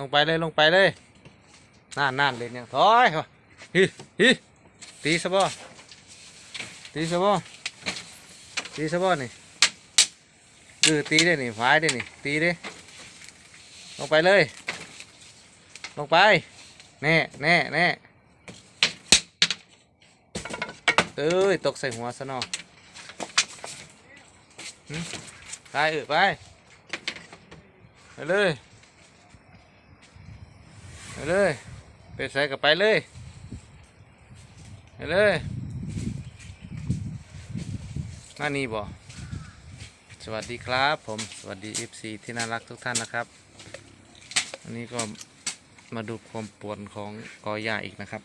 ลงไปเลยลงไปเลยน่านน่านเลยเนี่ยถอยฮิฮิตีซะบ่ตีซะบ่ตีซะบ่นี่เออตีได้นี่ฝายได้นี่ตีได้ลงไปเลย ลงไปแน่แน่แน่เอ้ยตกใส่หัวซะเนาะไปเออไปไปเลย เลยไปใส่กับไปเลยไปเลยมานี่บ่สวัสดีครับผมสวัสดี FC ที่น่ารักทุกท่านนะครับอันนี้ก็มาดูความปวดของกอหญ้าอีกนะครับ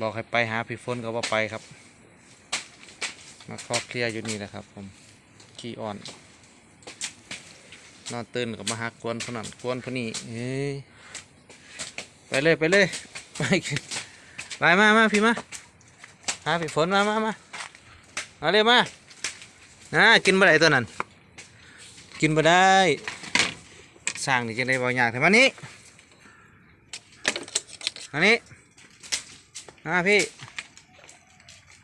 บอกให้ไปหาพี่ฝนก็ว่าไปครับ มาคอเคลียร์อยู่นี่แหละครับผมขี้อ่อน นอนตื่นกับมาหากวนพนันกวนพนี่เฮ้ยไปเลยไปเลยไปไปมามาพี่มาหาพี่ฝนมามามาเอาเลยมานะกินบ่ได้ตัวนั้น กินบ่ได้สร้างนี่จะได้บ่อยากแต่มานี้มานี้มาพี่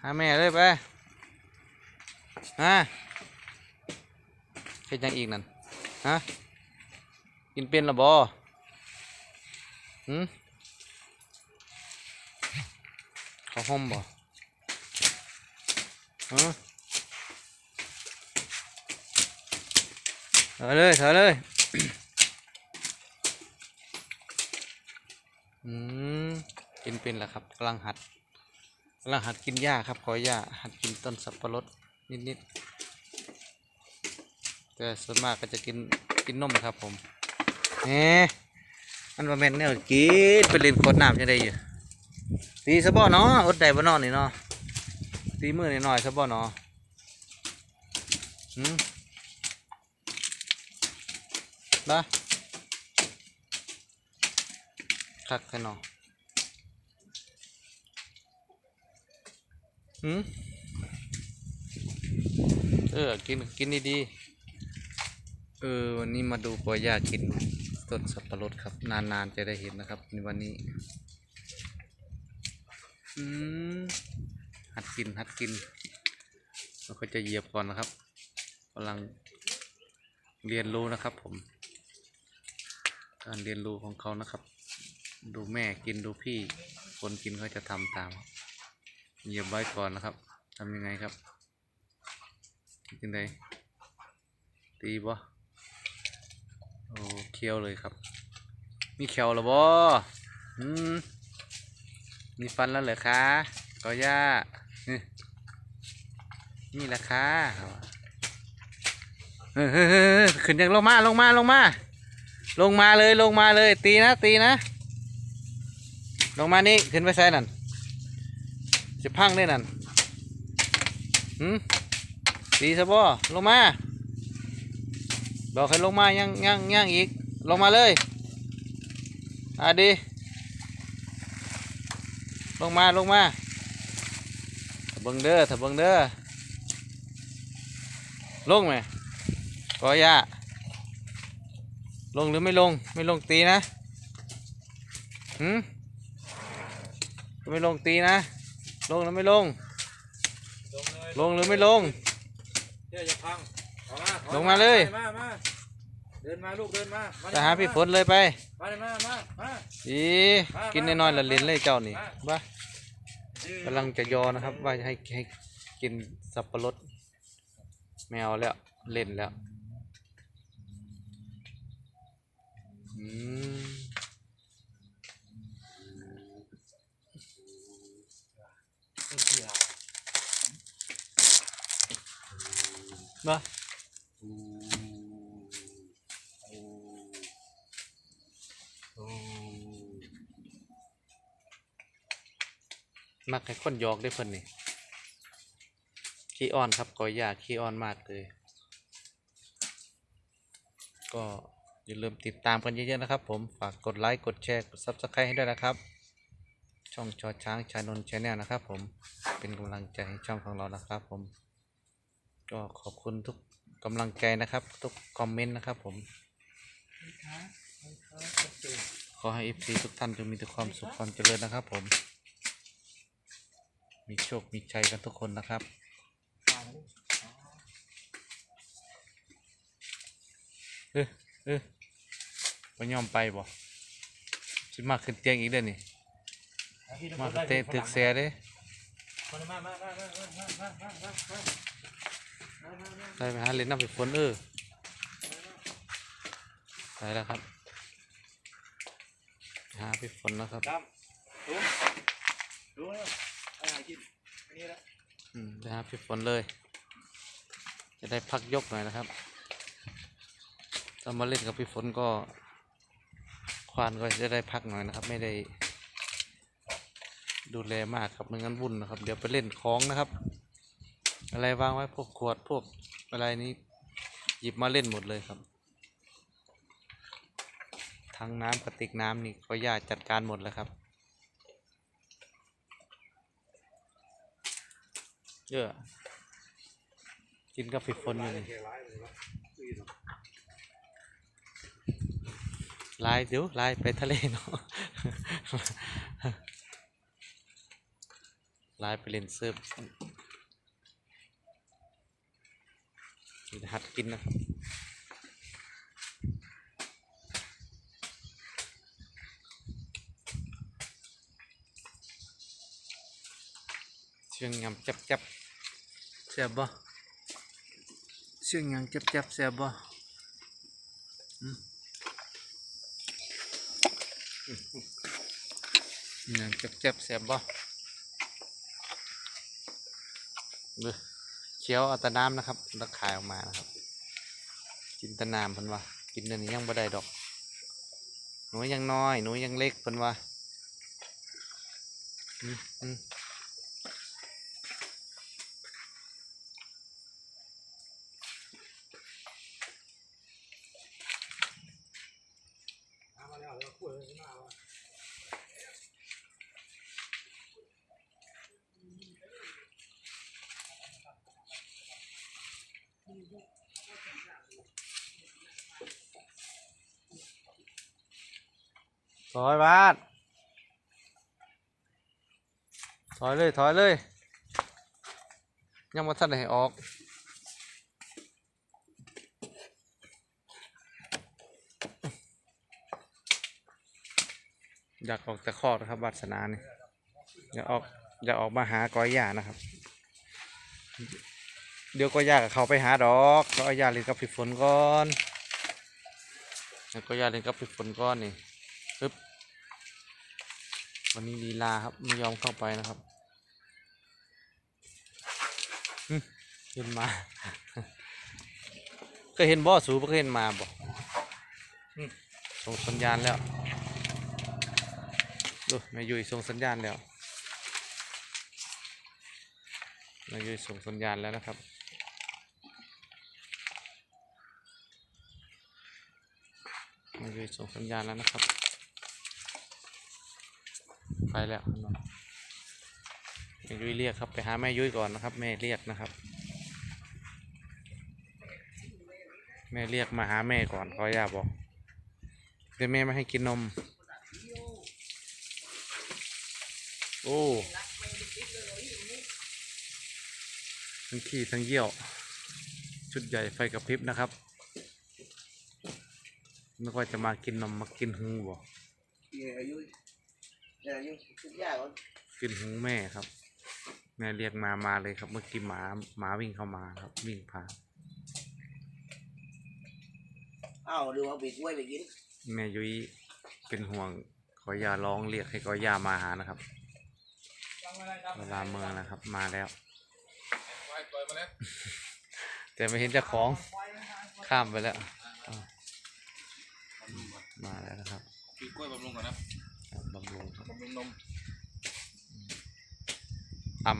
หาแม่เลยไปมาเฮ็ดหยังอีกนั่น ฮะกินเป็นหรอบ่หืมเขาห่มบ่ฮะเถอเลยเถอเลยอืมกินเป็นแล้วครับกำลังหัดกำลังหัดกินหญ้าครับขอหญ้าหัดกินต้นสับปะรดนิดๆ แต่ส่วนมากก็จะกินกินนมครับผมเฮ้มันมาแม่นเนี่ยกินไปเล่นขวดน้ำจะได้อยู่ตีซะบ่เนาะอดได้บ่นอนนี่เนาะตีมือหน่อยๆซะบ่เนาะหืมบ้าคักแค่นอหืมเออ กิน กินดีๆ เออวันนี้มาดูปอยากินต้นสับปะรดครับ นานๆจะได้เห็นนะครับในวันนี้อืมหัดกินหัดกินเราก็จะเหยียบก่อนนะครับกำลังเรียนรู้นะครับ ผม การเรียนรู้ของเขานะครับ ดูแม่กินดูพี่ คนกินเขาจะทำตามเหยียบไว้ก่อนนะครับทำยังไงครับยังไงตีบ่ โอ้เคี้ยวเลยครับ มีเขียวหรอบอืมมีฟันแล้วเหรอคะก็ย่านี่นี่แหละค่ะเฮ้ยเฮ้ยเฮ้ยเฮ้ยขึ้นยังลงมาลงมาลงมา ลงมาเลยลงมาเลย ตีนะตีนะ ลงมานี่ขึ้นไปใส่นั่นจะพังได้นั่นหืมตีซะบ่ลงมา บอกให้ลงมายังยังยังอีก ลงมาเลยอะดี ลงมาลงมาถ้าเบิ่งเด้อถ้าเบิ่งเด้อลงไหมก็ย่าลงหรือไม่ลงไม่ลงตีนะหืมไม่ลงตีนะ ลงหรือไม่ลง ลงหรือไม่ลงเดี๋ยวจะพัง ลงมาเลย มามาเดินมาลูกเดินมามาไปหาพี่ฝนเลยไปมาเลยมามามาอีกินน้อยๆละเล่นเลยเจ้านี่บ้ายืนกำลังจะยอนะครับ ว่าจะให้ให้กินสับปะรดแมวแล้วเล่นแล้วอืมบ้า มักให้คนหยอกได้เพิ่นนี่ขี้อ้อนครับกอยาขี้อ้อนมากเลย ก็อย่าลืมติดตามกันเยอะๆนะครับ ผมฝากกดไลค์กดแชร์กด Subscribe ให้ด้วยนะครับ ช่องชอช้างชานนท์ชาแนลนะครับ ผมเป็นกำลังใจให้ช่องของเรานะครับ ผม ก็ขอบคุณทุกกำลังใจนะครับ ทุกคอมเมนต์นะครับ ผมขอให้เอฟซีทุกท่านจงมีแต่ความสุขความเจริญนะครับ ผม มีโชค มีชัยกันทุกคนนะครับ เออเออไปยอมไปบ่สิมาขึ้นเตียงอีกเด้อนี่ มาขึ้นเตียงตึกแสเด้ไปไหมฮะเล่นน้ำไปฝนเออไปแล้วครับหาไปฝนแล้วครับ อะไรกินอันนี้ละอืมไปหาพี่ฝนเลย จะได้พักยกหน่อยนะครับถ้ามาเล่นกับพี่ฝนก็ ควานก็จะได้พักหน่อยนะครับ ไม่ได้ ดูแลมากครับไม่งั้นวุ่นนะครับ เดี๋ยวไปเล่นคล้องนะครับ อะไรวางไว้พวกขวดพวกอะไรนี้ หยิบมาเล่นหมดเลยครับทั้งน้ำกระติกน้ำนี่ก็ย่าจัดการหมดแล้วครับ เยอะกินกับฟิฝนอยู่นี่ลายเดี๋ยวลายไปทะเลเนาะลายไปเล่นเซิร์ฟหัดกินนะครับเชียงยำจับจับ เสียบบ่เชียงยำจับจับเสียบบ่อืมยำจับจับเสียบบ่เด้อเคี้ยวอาตน้ำนะครับแล้วขายออกมานะครับ กินตะน้ำเพิ่นว่ากินเดี๋ยวนี้ยังบ่ได้ดอก หนูยังน้อย หนูยังเล็กเพิ่นว่าอืมอืม Thôi bạn. Thôi lên, thôi lên Nhằm vào thân này ọt อยากออกต่คอกนะครับวาสนาเนี่ยอยากออกอยากออกมาหากอยหญ้านะครับ เดี๋ยวกอยากับเขาไปหาดอกกอยหญ้าเล่นกับพี่ฝนก่อนแล้วกอยาเล่นกับพี่ฝนก่อนนี่ปึ๊บวันนี้ลีลาครับไม่ยอมเข้าไปนะครับเห็นมาเคยเห็นบ่อสูบเคยเห็นมาบ่หึส่งสัญญาณแล้ว ดูแม่ยุ้ยส่งสัญญาณแล้วแม่ยุ้ยส่งสัญญาณแล้วนะครับแม่ยุ้ยส่งสัญญาณแล้วนะครับ ไปแล้วแม่ยุ้ยเรียกครับไปหาแม่ยุ้ยก่อนนะครับ แม่เรียกนะครับ แม่เรียกมาหาแม่ก่อนขอย่าบอกเดี๋ยวแม่ไม่ให้กินนม โอ้ทั้งขี้ทั้งเยี่ยว ชุดใหญ่ไฟกระพริบนะครับนึกว่าจะมากินนมมากินหูบ่อายุอายุทุกอย่างก่อนกินหูแม่ครับ แม่เรียกมามาเลยครับ เมื่อกี้หมาหมาวิ่งเข้ามาครับ วิ่งผ่านอ้าวดูเอาปีกล้วยไปกิน แม่ยุ้ยเป็นห่วงขอยาร้องเรียกให้ขอยามาหานะครับ เวลาเมืองนะครับมาแล้วปล่อยปล่อยมาแล้ว แต่ไม่เห็นเจ้าของข้ามไปแล้วอ้าวมาแล้วนะครับกินกล้วยบำรุงก่อนนะอ่าบำรุงครับบำรุงนมอ่ำ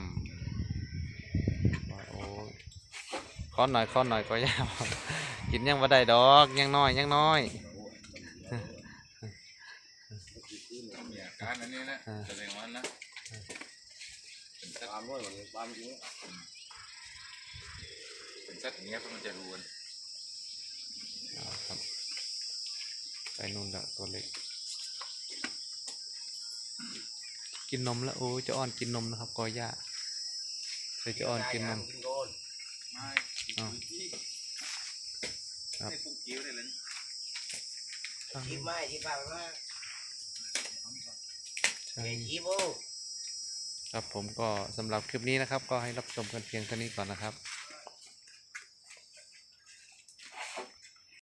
โอ้ยค้อนหน่อยค้อนหน่อยก็ยาวกินยังบ่ได้ดอกยังน้อยยังน้อยมีอาการอันนี้นะ สัตว์ความร้อนองความจริงเป็นเซตอย่างเงี้ยมันจะรู้นไปนุ่นละตัวเล็ก กินนมแล้วโอ้จะอ่อนกินนมนะครับกอย่าเคยจะอ่อนกินนมครับที่ไม่ที่ป่าว่าเฮ้ยที่โบ ครับผมก็สำหรับคลิปนี้นะครับ ก็ให้รับชมกันเพียงเท่านี้ก่อนนะครับ